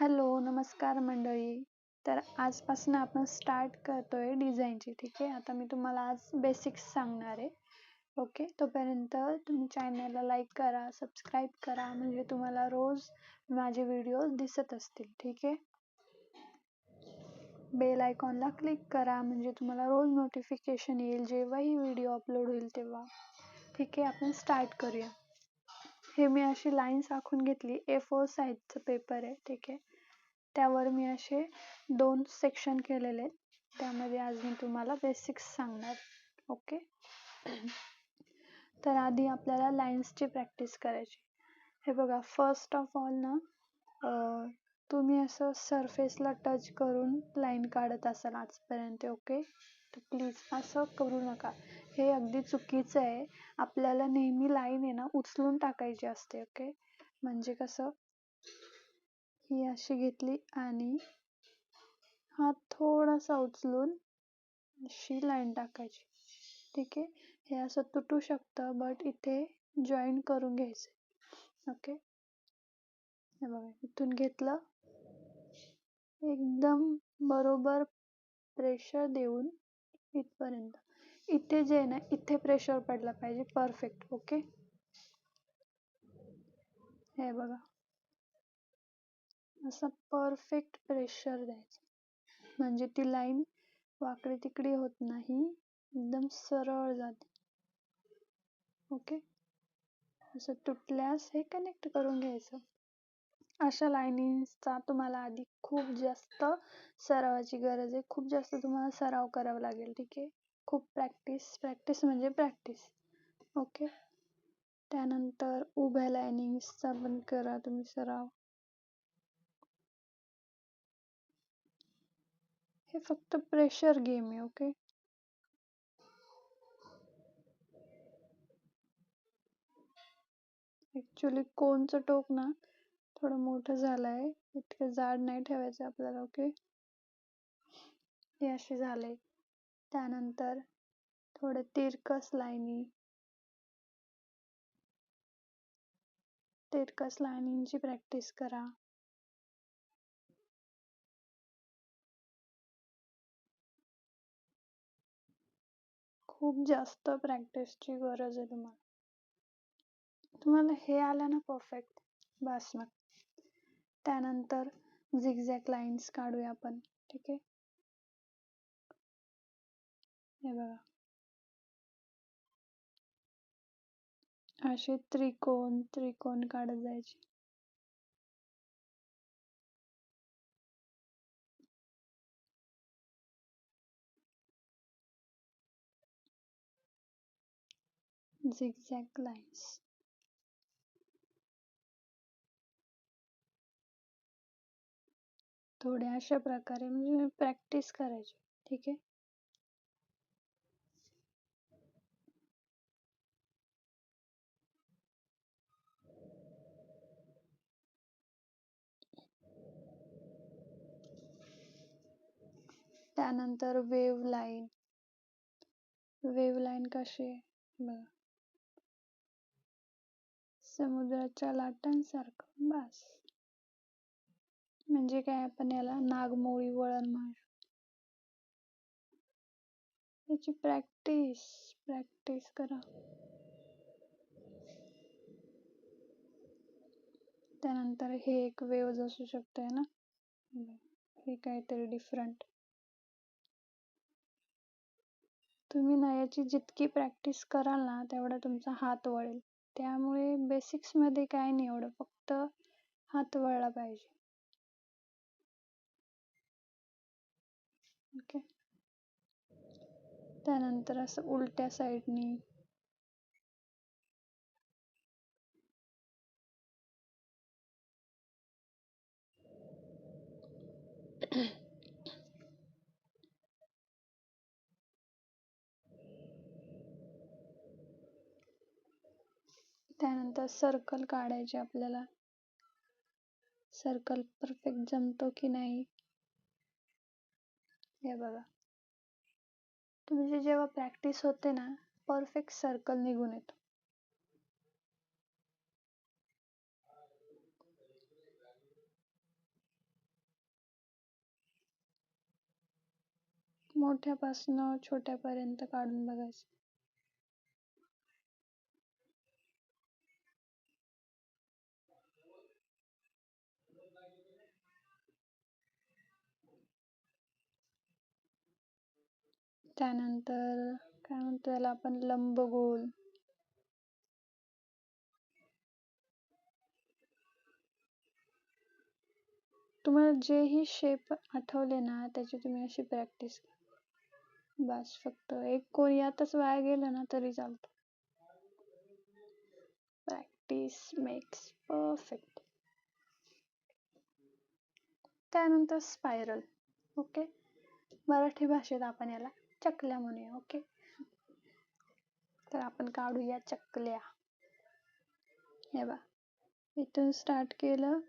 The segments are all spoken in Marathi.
हॅलो नमस्कार मंडळी. तर आजपासून आपण स्टार्ट करतोय डिझाईनची ठीक आहे? आता मी तुम्हाला आज बेसिक्स सांगणार आहे. ओके तोपर्यंत तुम्ही चॅनलला लाईक करा सबस्क्राईब करा म्हणजे तुम्हाला रोज माझे व्हिडिओ दिसत असतील ठीक आहे? बेल आयकॉनला क्लिक करा म्हणजे तुम्हाला रोज नोटिफिकेशन येईल जेव्हाही व्हिडिओ अपलोड होईल तेव्हा. ठीक आहे? आपण स्टार्ट करूया. हे मी अशी लाईन्स आखून घेतली. ए फोर साईजचं पेपर आहे ठीक आहे. त्यावर मी असे दोन सेक्शन केलेले आहेत. त्यामध्ये आज मी तुम्हाला बेसिक्स सांगणार ओके तर आधी आपल्याला लाईन्सची प्रॅक्टिस करायची. हे बघा फर्स्ट ऑफ ऑल ना तुम्ही असं सरफेसला टच करून लाईन काढत असाल आजपर्यंत ओके तर प्लीज असं करू नका. हे अगदी चुकीचं आहे. आपल्याला नेहमी लाईन आहे ना उचलून टाकायची असते ओके म्हणजे कसं? ही अशी घेतली आणि हा थोडासा उचलून अशी लाईन टाकायची. ठीक? आहे हे असं तुटू शकतं बट इथे जॉईन करून घ्यायचं ओके हे बघा इथून घेतलं. एकदम बरोबर प्रेशर देऊन इथपर्यंत. इथे जे आहे ना इथे प्रेशर पडलं पाहिजे. परफेक्ट ओके हे बघा. असं परफेक्ट प्रेशर द्यायचं. म्हणजे ती लाईन वाकडी तिकडी होत नाही. एकदम सरळ जाते. ओके असं तुटल्यास हे कनेक्ट करून घ्यायचं. अशा लाईनिंगचा तुम्हाला आधी खूप जास्त सरावाची गरज आहे. खूप जास्त तुम्हाला सराव करावा लागेल ठीक आहे? खूप प्रॅक्टिस प्रॅक्टिस म्हणजे प्रॅक्टिस ओके त्यानंतर उभ्या लायनिंग्सचा पण करा तुम्ही सराव. हे फक्त प्रेशर गेम आहे ओके ॲक्च्युली कोणचं टोक ना थोडं मोठं झालं आहे इतकं जाड नाही ठेवायचं आपल्याला ओके हे असे झाले त्यानंतर थोडं तिरकस लाईनी तिरकस लाईनींची प्रॅक्टिस करा. खूप जास्त प्रॅक्टिसची गरज आहे तुम्हाला. तुम्हाला हे आलं ना परफेक्ट बस मग. त्यानंतर झिगझॅग लाईन्स काढूया आपण. ठीक आहे? हे बघा. असे त्रिकोण त्रिकोण काढत जायचे. Zigzag लाईन्स थोड्या अशा प्रकारे म्हणजे प्रॅक्टिस करायची. ठीक आहे? त्यानंतर वेव्ह लाईन वेव्ह लाईन कशी? आहे बघा. समुद्राच्या लाटांसारखं बस. म्हणजे काय आपण याला नागमोळी वळण म्हणू याची प्रॅक्टिस प्रॅक्टिस करा. त्यानंतर हे एक वेव्ज असू शकते ना? हे काहीतरी डिफरंट तुम्ही ना याची जितकी प्रॅक्टिस कराल ना तेवढा तुमचा हात वळेल. त्यामुळे बेसिक्समध्ये काय नाही एवढं फक्त हात वळला पाहिजे. ओके त्यानंतर असं उलट्या साईडनी त्यानंतर सर्कल काढायचे आपल्याला. सर्कल परफेक्ट जमतो की नाही? हे बघा. तुमची जेव्हा प्रॅक्टिस होते ना परफेक्ट सर्कल निघून येतो. मोठ्यापासनं छोट्यापर्यंत काढून बघायचं. त्यानंतर काय म्हणतो याला आपण? लंबगोल. तुम्हाला जेही शेप आठवले ना त्याची तुम्ही अशी प्रॅक्टिस बस फक्त एक कोण यातच वाया गेलं ना तरी चालतं. प्रॅक्टिस मेक्स परफेक्ट त्यानंतर स्पायरल ओके मराठी भाषेत आपण याला चकल्या म्हणूया ओके? तर आपण काढूया चकल्या. हे बा इथून स्टार्ट केलं.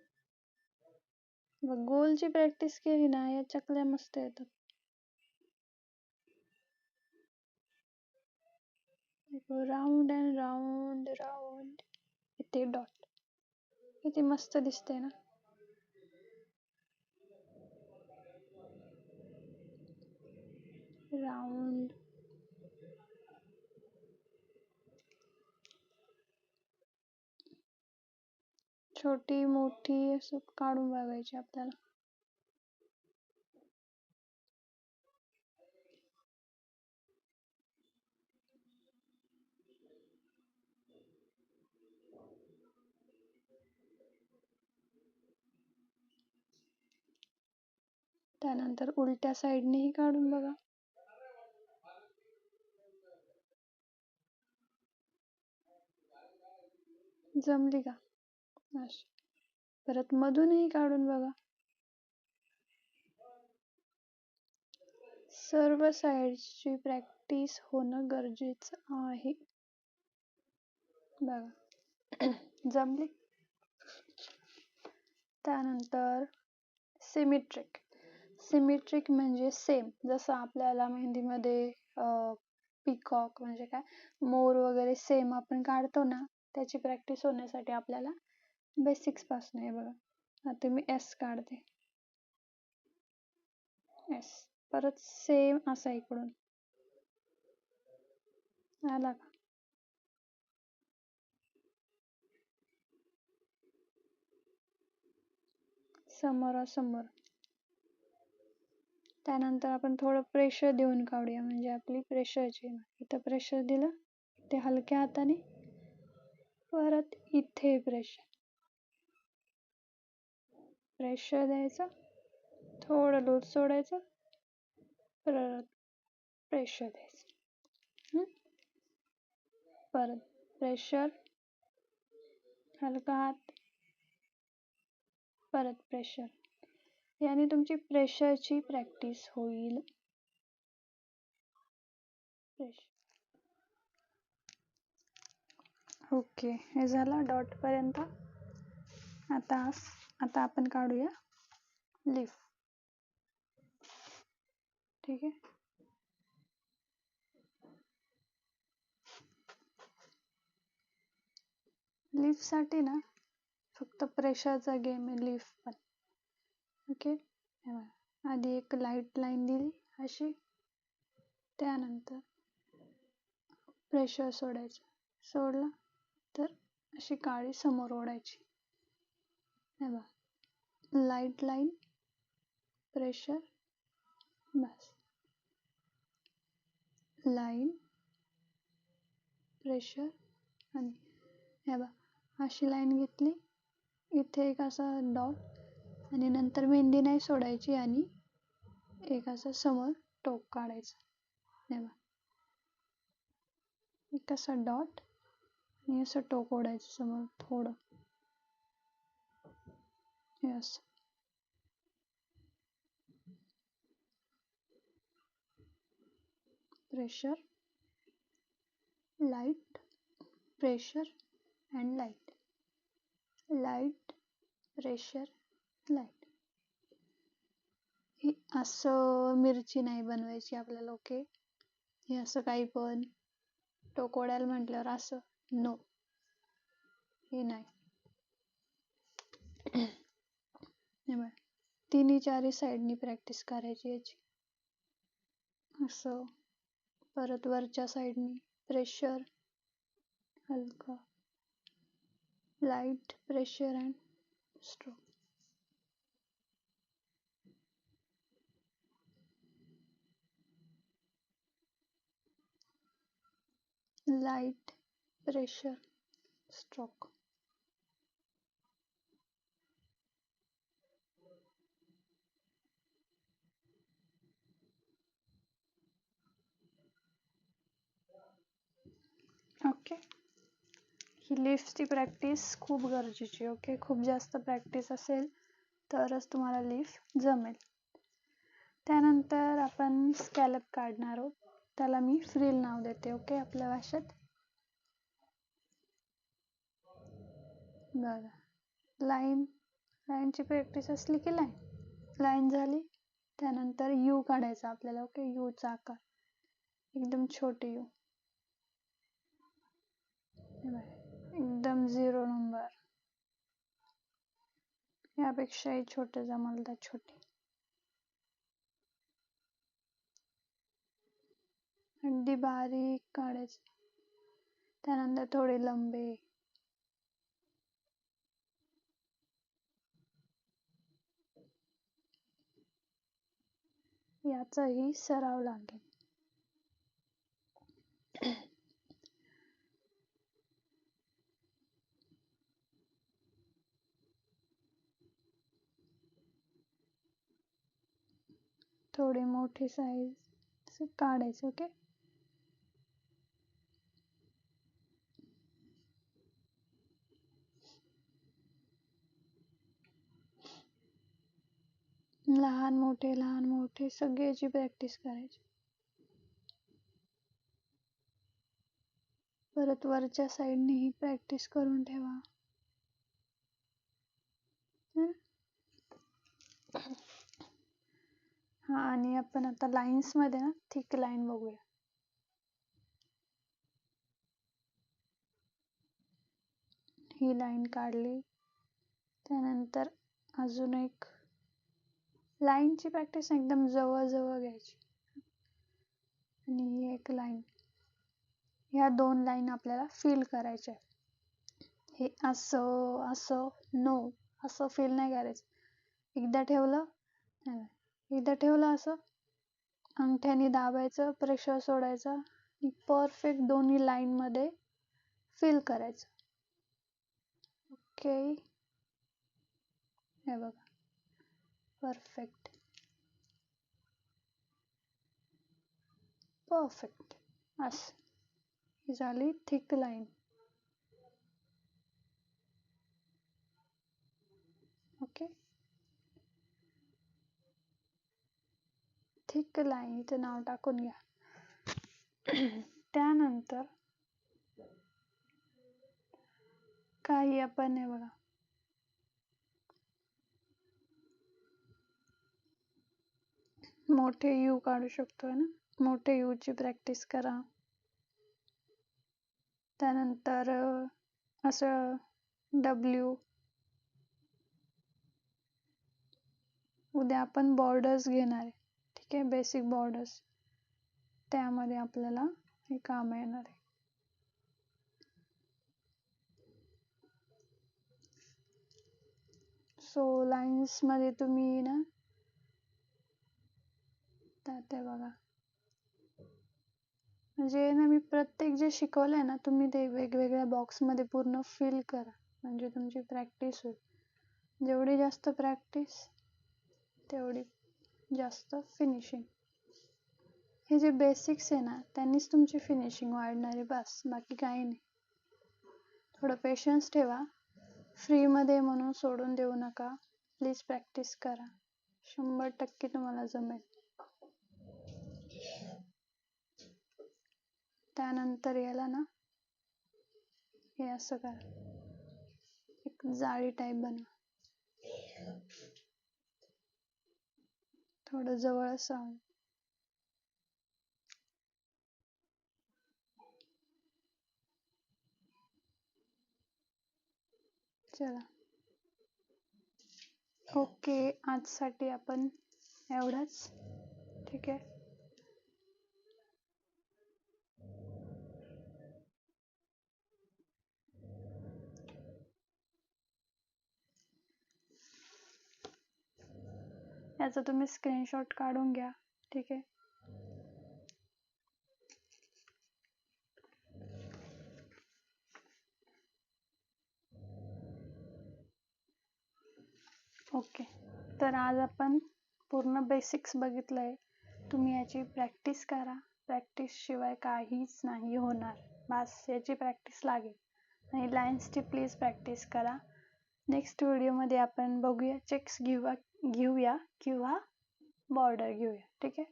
मग गोलची प्रॅक्टिस केली ना या चकल्या मस्त येतात. राऊंड अँड राऊंड राऊंड इथे डॉट किती मस्त दिसते ना? राऊंड छोटी मोठी असं काढून बघायची आपल्याला. त्यानंतर उलट्या साईडनेही काढून बघा. जमली का? अशी. परत मधूनही काढून बघा. सर्व साईडची प्रॅक्टिस होणं गरजेचं आहे. बघा. जमली? त्यानंतर सिमेट्रिक सिमेट्रिक म्हणजे सेम जसं आपल्याला मेहंदीमध्ये पिकॉक म्हणजे काय? मोर वगैरे सेम आपण काढतो ना त्याची प्रॅक्टिस होण्यासाठी आपल्याला बेसिक्सपासून आहे बघा. आता मी एस काढते. एस परत सेम असा इकडून. आला का? समोरासमोर. त्यानंतर आपण थोडं प्रेशर देऊन काढूया. म्हणजे आपली प्रेशरची इथं प्रेशर दिलं ते हलक्या हाताने परत इथे प्रेशर प्रेशर द्यायचं थोडं लूज सोडायचं परत प्रेशर द्यायचं. परत प्रेशर हलका हात परत प्रेशर याने तुमची प्रेशरची प्रॅक्टिस होईल. ओके हे झालं डॉट पर्यंत. आता आता आपण काढूया लिफ. ठीक आहे? साठी ना फक्त प्रेशरचा गेम आहे लिफ पण. ओके? आधी एक लाइट लाईन दिली अशी. त्यानंतर प्रेशर सोडायचं. सोडलं. अशी काळी समोर ओढायची. लाइट लाईन प्रेशर बस. लाईन प्रेशर आणि हे बा अशी लाईन घेतली. इथे एक असा डॉट आणि नंतर मेहंदी नाही सोडायची आणि एक असं समोर टोक काढायचं. हे बा एक असा डॉट आणि असं टोक ओढायचं समोर थोडं. हे असं. Light pressure and light light pressure light light. ही असं मिरची नाही बनवायची आपल्याला ओके हे असं काही पण. टोकोड्याला म्हटल्यावर असं. नो हे नाही हे बघ तिन्ही चारी साईडनी प्रॅक्टिस करायची याची असं परत वरच्या साईडनी प्रेशर हलका light pressure and stroke light pressure stroke okay ही लिफ्टची प्रॅक्टिस खूप गरजेची ओके खूप जास्त प्रॅक्टिस असेल तरच तुम्हाला लिफ्ट जमेल. त्यानंतर आपण स्कॅलप काढणार आहोत. त्याला मी फ्रील नाव देते ओके आपल्या भाषेत. बरं. लाईन लाईनची प्रॅक्टिस असली की लाईन लाईन झाली त्यानंतर यू काढायचा आपल्याला ओके यूचा आकार. एकदम छोटी यू एकदम झिरो नंबर यापेक्षाही छोटे जमल तर छोटे. अगदी बारीक काढायचे. त्यानंतर थोडे लंबे. याचाही सराव लागेल. थोडी मोठी साईज काढायची ओके लहान मोठे लहान मोठे सगळ्याची प्रॅक्टिस करायची. परत वरच्या साईडने ही प्रॅक्टिस करून ठेवा. हा? आणि आपण आता लाईन्समध्ये ना थिक लाईन बघूया. ही लाईन काढली. त्यानंतर अजून एक लाईनची प्रॅक्टिस एकदम जवळजवळ घ्यायची. आणि ही एक लाईन. ह्या दोन लाईन आपल्याला फील करायच्या हे असं असं नो असं फील नाही करायचं. एकदा ठेवलं एकदा ठेवलं असं अंगठ्याने दाबायचं प्रेशर सोडायचं आणि परफेक्ट दोन्ही लाईनमध्ये मध्ये करायचं. ओके हे बघा. परफेक्ट परफेक्ट असं ही झाली थिक लाईन ओके थिक लाईनचं नाव टाकून घ्या. त्यानंतर काही आपण हे बघा. मोठे यू काढू शकतोय ना? मोठे यू ची प्रॅक्टिस करा. त्यानंतर असं डब्ल्यू उद्या आपण बॉर्डर्स घेणार आहे. ठीक आहे? बेसिक बॉर्डर्स त्यामध्ये आपल्याला हे काम येणार आहे. सो लाईन्समध्ये तुम्ही ना त्यात बघा. म्हणजे ना मी प्रत्येक जे शिकवलंय ना तुम्ही ते वेगवेगळ्या box मध्ये पूर्ण fill करा. म्हणजे तुमची प्रॅक्टिस होईल. जेवढी जास्त प्रॅक्टिस तेवढी जास्त फिनिशिंग हे जे बेसिक्स आहे ना त्यांनीच तुमची फिनिशिंग वाढणार आहे बस बाकी काही नाही. थोडं पेशन्स ठेवा. फ्रीमध्ये म्हणून सोडून देऊ नका. प्लीज प्रॅक्टिस करा. शंभर टक्के तुम्हाला जमेल. त्यानंतर याला ना हे असं करा. एक जाळी टाईप बनवा. थोडं जवळच राहून चला. ओके आजसाठी आपण एवढंच. ठीक आहे? याचा तुम्ही स्क्रीनशॉट काढून घ्या. ठीक आहे? ओके तर आज आपण पूर्ण बेसिक्स बघितलंय. तुम्ही याची प्रॅक्टिस करा. प्रॅक्टिस शिवाय काहीच नाही होणार. बस याची प्रॅक्टिस लागेल. आणि लाईन्सची प्लीज प्रॅक्टिस करा. नेक्स्ट व्हिडिओमध्ये आपण बघूया चेक्स घेऊया घेऊया किंवा बॉर्डर घेऊया ठीक आहे?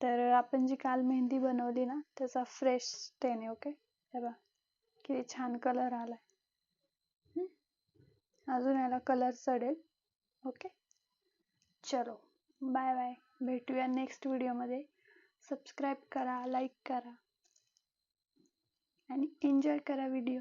तर आपण जी काल मेहंदी बनवली ना त्याचा फ्रेश स्टेन आहे ओके हे बघा किती छान कलर आलाय. अजून याला कलर चढेल ओके चलो बाय बाय भेटूया नेक्स्ट व्हिडिओमध्ये सबस्क्राईब करा लाईक करा. आणि एन्जॉय करा व्हिडिओ